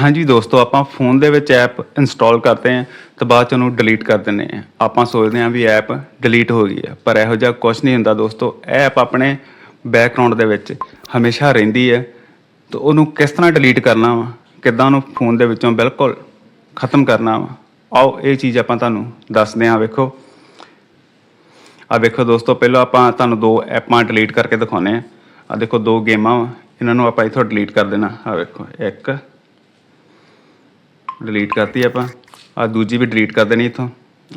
ਹਾਂਜੀ ਦੋਸਤੋ, ਆਪਾਂ ਫੋਨ ਦੇ ਵਿੱਚ ਐਪ ਇੰਸਟਾਲ ਕਰਦੇ ਆਂ ਤੇ ਬਾਅਦ ਚ ਉਹਨੂੰ ਡਿਲੀਟ ਕਰ ਦਿੰਦੇ ਆਂ ਆਪਾਂ ਸੋਚਦੇ ਆਂ ਵੀ ਐਪ ਡਿਲੀਟ ਹੋ ਗਈ ਹੈ, ਪਰ ਇਹੋ ਜਿਹਾ ਕੁਝ ਨਹੀਂ ਹੁੰਦਾ ਦੋਸਤੋ। ਐਪ ਆਪਣੇ ਬੈਕਗ੍ਰਾਉਂਡ ਦੇ ਵਿੱਚ ਹਮੇਸ਼ਾ ਰਹਿੰਦੀ ਹੈ ਤੇ ਉਹਨੂੰ ਕਿਸ ਤਰ੍ਹਾਂ ਡਿਲੀਟ ਕਰਨਾ ਵਾ, ਕਿੱਦਾਂ ਉਹਨੂੰ ਫੋਨ ਦੇ ਵਿੱਚੋਂ ਬਿਲਕੁਲ ਖਤਮ ਕਰਨਾ ਵਾ। ਆਓ, ਇਹ ਚੀਜ਼ ਆਪਾਂ ਤੁਹਾਨੂੰ ਦੱਸਦੇ ਆਂ ਵੇਖੋ। ਆ ਵੇਖੋ ਦੋਸਤੋ, ਪਹਿਲਾਂ ਆਪਾਂ ਤੁਹਾਨੂੰ ਦੋ ਐਪਾਂ ਡਿਲੀਟ ਕਰਕੇ ਦਿਖਾਉਨੇ ਆ ਆ ਦੇਖੋ, ਦੋ ਗੇਮਾਂ ਵਾ, ਇਹਨਾਂ ਨੂੰ ਆਪਾਂ ਇੱਥੋਂ ਡਿਲੀਟ ਕਰ ਦੇਣਾ। ਆ ਵੇਖੋ, ਇੱਕ ਡਿਲੀਟ ਕਰਤੀ ਆਪਾਂ। ਆ ਦੂਜੀ ਵੀ ਡਿਲੀਟ ਕਰ ਦੇਣੀ ਇੱਥੋਂ।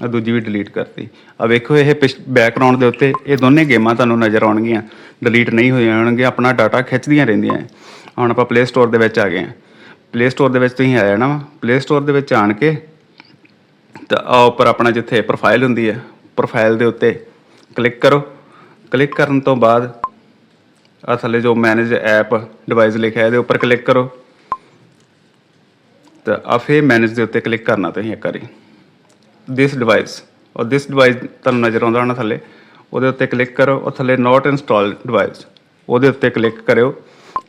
ਆ ਦੂਜੀ ਵੀ ਡਿਲੀਟ ਕਰਤੀ। ਆ ਵੇਖੋ, ਇਹ ਬੈਕਗ੍ਰਾਉਂਡ ਦੇ ਉੱਤੇ ਇਹ ਦੋਨੇ ਗੇਮਾਂ ਤੁਹਾਨੂੰ ਨਜ਼ਰ ਆਉਣਗੀਆਂ। ਡਿਲੀਟ ਨਹੀਂ ਹੋਈਆਂ ਹੋਣਗੀਆਂ ਆਪਣਾ ਡਾਟਾ ਖਿੱਚਦੀਆਂ ਰਹਿੰਦੀਆਂ। ਹੁਣ ਆਪਾਂ ਪਲੇ ਸਟੋਰ ਦੇ ਵਿੱਚ ਆ ਗਏ ਹਾਂ। ਪਲੇ ਸਟੋਰ ਦੇ ਵਿੱਚ ਤੁਸੀਂ ਆ ਜਾਣਾ ਵਾ। ਪਲੇ ਸਟੋਰ ਦੇ ਵਿੱਚ ਆਣ ਕੇ ਤਾਂ ਆ ਉੱਪਰ ਆਪਣਾ ਜਿੱਥੇ ਪ੍ਰੋਫਾਈਲ ਹੁੰਦੀ ਹੈ ਪ੍ਰੋਫਾਈਲ ਦੇ ਉੱਤੇ ਕਲਿੱਕ ਕਰੋ। ਕਲਿੱਕ ਕਰਨ ਤੋਂ ਬਾਅਦ ਆ ਥੱਲੇ ਜੋ ਮੈਨੇਜ ਐਪ ਡਿਵਾਈਸ ਲਿਖਿਆ, ਇਹਦੇ ਉੱਪਰ ਕਲਿੱਕ ਕਰੋ। ਤਾਂ ਆ ਫੇਰ ਮੈਨੇਜ ਦੇ ਉੱਤੇ ਕਲਿੱਕ ਕਰਨਾ ਤੁਸੀਂ ਇੱਕ ਵਾਰੀ। ਦਿਸ ਡਿਵਾਈਸ ਔਰ ਦਿਸ ਡਿਵਾਈਸ ਤੁਹਾਨੂੰ ਨਜ਼ਰ ਆਉਂਦਾ ਹੋਣਾ ਥੱਲੇ। ਉਹਦੇ ਉੱਤੇ ਕਲਿੱਕ ਕਰੋ, ਔਰ ਥੱਲੇ ਨਾਟ ਇੰਸਟਾਲ ਡਿਵਾਈਸ ਉਹਦੇ ਉੱਤੇ ਕਲਿੱਕ ਕਰਿਓ।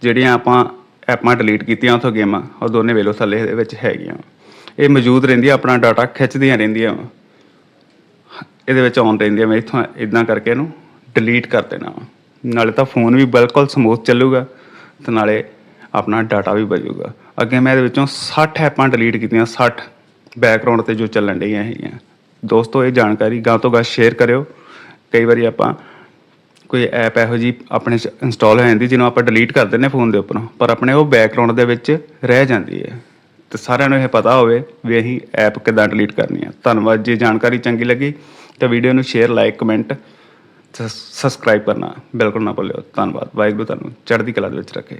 ਜਿਹੜੀਆਂ ਆਪਾਂ ਐਪਾਂ ਡਿਲੀਟ ਕੀਤੀਆਂ ਉਥੋਂ ਗੇਮਾਂ ਉਹ ਦੋਨੇ ਵੇਲੋ ਥੱਲੇ ਇਹਦੇ ਵਿੱਚ ਹੈਗੀਆਂ। ਇਹ ਮੌਜੂਦ ਰਹਿੰਦੀਆਂ, ਆਪਣਾ ਡਾਟਾ ਖਿੱਚਦੀਆਂ ਰਹਿੰਦੀਆਂ। ਵਾਂ। ਇਹਦੇ ਵਿੱਚ ਆਨ ਰਹਿੰਦੀਆਂ, ਮੈਂ ਇੱਥੋਂ ਇਦਾਂ ਕਰਕੇ ਇਹਨੂੰ ਡਿਲੀਟ ਕਰ ਦੇਣਾ। ਵਾ ਨਾਲੇ ਤਾਂ ਫੋਨ ਵੀ ਬਿਲਕੁਲ ਸਮੂਥ ਚੱਲੂਗਾ, ਤੇ ਨਾਲੇ ਆਪਣਾ ਡਾਟਾ ਵੀ ਬਚੂਗਾ ਅੱਗੇ ਮੈਂ ਇਹਦੇ ਵਿੱਚੋਂ 60 ਐਪਾਂ ਡਿਲੀਟ ਕੀਤੀਆਂ 60 ਬੈਕਗ੍ਰਾਉਂਡ ਤੇ ਜੋ ਚੱਲਣ ਡਈਆਂ ਹੈਗੀਆਂ। ਦੋਸਤੋ, ਇਹ ਜਾਣਕਾਰੀ ਗਾਂ ਤੋਂ ਗਾਂ ਸ਼ੇਅਰ ਕਰਿਓ। ਕਈ ਵਾਰੀ ਆਪਾਂ ਕੋਈ ਐਪ ਇਹੋ ਜੀ ਆਪਣੇ ਚ ਇੰਸਟਾਲ ਹੋ ਜਾਂਦੀ, ਜਿਹਨੂੰ ਆਪਾਂ ਡਿਲੀਟ ਕਰ ਦਿੰਦੇ ਫੋਨ ਦੇ ਉੱਪਰੋਂ, ਪਰ ਆਪਣੇ ਉਹ ਬੈਕਗ੍ਰਾਉਂਡ ਦੇ ਵਿੱਚ ਰਹਿ ਜਾਂਦੀ ਹੈ। ਤੇ ਸਾਰਿਆਂ ਨੂੰ ਇਹ ਪਤਾ ਹੋਵੇ ਵੀ ਅਸੀਂ ਐਪ ਕਿੱਦਾਂ ਡਿਲੀਟ ਕਰਨੀ ਹੈ। ਧੰਨਵਾਦ, ਜੇ ਜਾਣਕਾਰੀ ਚੰਗੀ ਲੱਗੀ ਤਾਂ ਵੀਡੀਓ ਨੂੰ ਸ਼ੇਅਰ ਲਾਈਕ ਕਮੈਂਟ ਸਬਸਕ੍ਰਾਈਬ ਕਰਨਾ ਬਿਲਕੁਲ ਨਾ ਭੁੱਲਿਓ। ਧੰਨਵਾਦ, ਵਾਹਿਗੁਰੂ ਤੁਹਾਨੂੰ ਚੜ੍ਹਦੀ ਕਲਾ ਦੇ ਵਿੱਚ ਰੱਖੇ।